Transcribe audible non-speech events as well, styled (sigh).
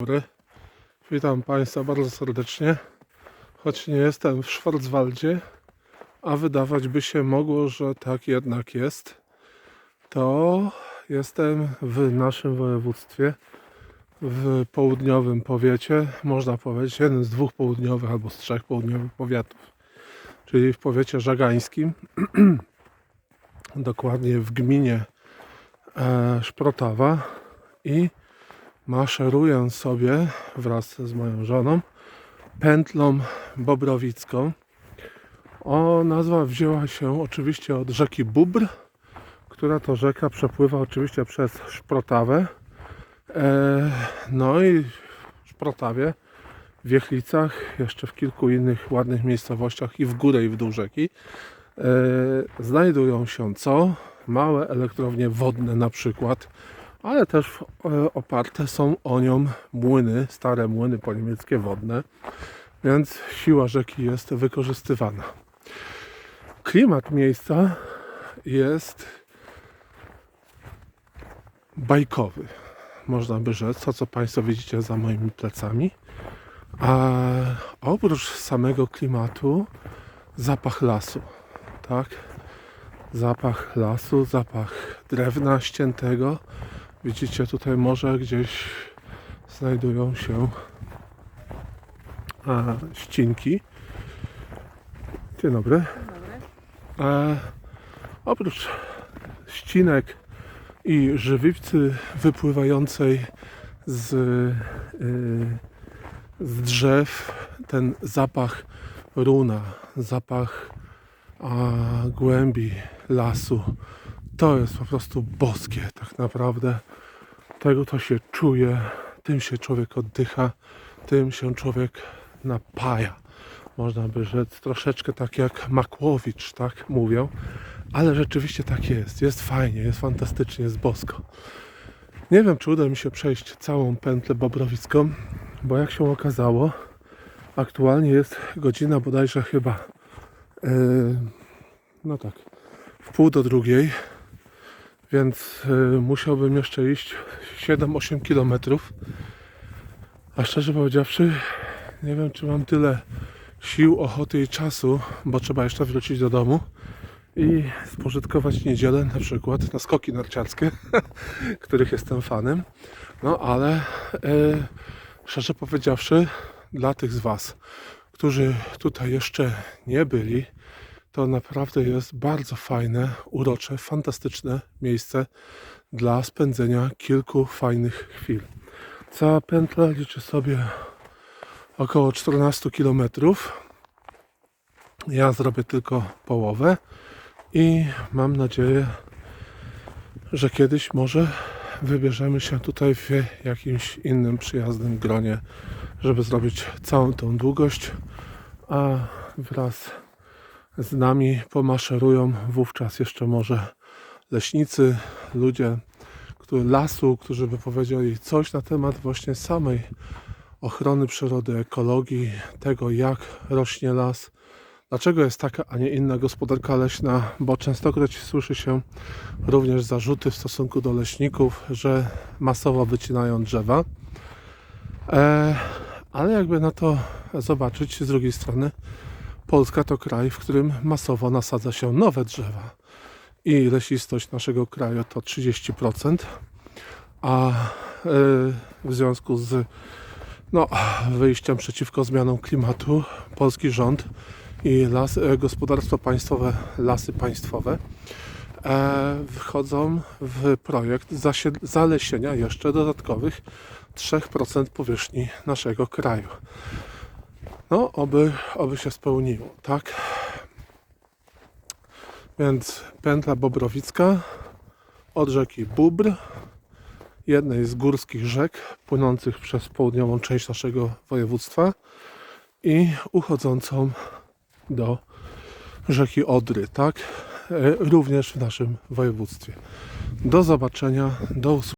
dobry. Witam Państwa bardzo serdecznie. Choć nie jestem w Schwarzwaldzie, a wydawać by się mogło, że tak jednak jest, to jestem w naszym województwie, w południowym powiecie, można powiedzieć, jeden z dwóch południowych albo z trzech południowych powiatów, czyli w powiecie żagańskim, (clears throat) dokładnie w gminie e, Szprotawa i maszeruję sobie wraz z moją żoną pętlą bobrowicką. O, nazwa wzięła się oczywiście od rzeki Bóbr, która to rzeka przepływa oczywiście przez Szprotawę. E, no i w Szprotawie, w Wiechlicach, jeszcze w kilku innych ładnych miejscowościach i w górę i w dół rzeki e, znajdują się co? Małe elektrownie wodne na przykład, ale też e, oparte są o nią młyny, stare młyny po niemieckie wodne, więc siła rzeki jest wykorzystywana. Klimat miejsca jest bajkowy, można by rzec, to co Państwo widzicie za moimi plecami. A oprócz samego klimatu, zapach lasu, tak? Zapach lasu, zapach drewna ściętego. Widzicie tutaj może gdzieś znajdują się a, ścinki. Dzień dobry. E, oprócz ścinek i żywiccy wypływającej z, y, z drzew, ten zapach runa, zapach a, głębi lasu, to jest po prostu boskie tak naprawdę. Tego to się czuje, tym się człowiek oddycha, tym się człowiek napaja. Można by rzec troszeczkę tak jak Makłowicz, tak mówią, ale rzeczywiście tak jest. Jest fajnie, jest fantastycznie, jest bosko. Nie wiem, czy uda mi się przejść całą pętlę bobrowicką, bo jak się okazało, aktualnie jest godzina bodajże chyba, yy, no tak, w pół do drugiej, więc yy, musiałbym jeszcze iść 7-8 kilometrów. A szczerze powiedziawszy, nie wiem, czy mam tyle sił, ochoty i czasu, bo trzeba jeszcze wrócić do domu i spożytkować niedzielę na przykład na skoki narciarskie, (laughs) których jestem fanem. No ale e, szczerze powiedziawszy, dla tych z Was, którzy tutaj jeszcze nie byli, to naprawdę jest bardzo fajne, urocze, fantastyczne miejsce dla spędzenia kilku fajnych chwil. Cała pętla liczy sobie około 14 km. Ja zrobię tylko połowę i mam nadzieję, że kiedyś może wybierzemy się tutaj w jakimś innym przyjaznym gronie, żeby zrobić całą tą długość, a wraz z nami pomaszerują wówczas jeszcze może leśnicy, ludzie którzy, lasu, którzy by powiedzieli coś na temat właśnie samej ochrony przyrody, ekologii, tego jak rośnie las, dlaczego jest taka, a nie inna gospodarka leśna, bo częstokroć słyszy się również zarzuty w stosunku do leśników, że masowo wycinają drzewa. E, ale jakby na to zobaczyć z drugiej strony, Polska to kraj, w którym masowo nasadza się nowe drzewa. I lesistość naszego kraju to 30%, a e, w związku z no, wyjściem przeciwko zmianom klimatu polski rząd i las, e, gospodarstwo państwowe, lasy państwowe e, wchodzą w projekt zalesienia jeszcze dodatkowych 3% powierzchni naszego kraju. No, oby, oby się spełniło, tak? Więc pętla bobrowicka od rzeki Bóbr, jednej z górskich rzek płynących przez południową część naszego województwa i uchodzącą do rzeki Odry, tak? E, Również w naszym województwie. Do zobaczenia, do usłyszenia.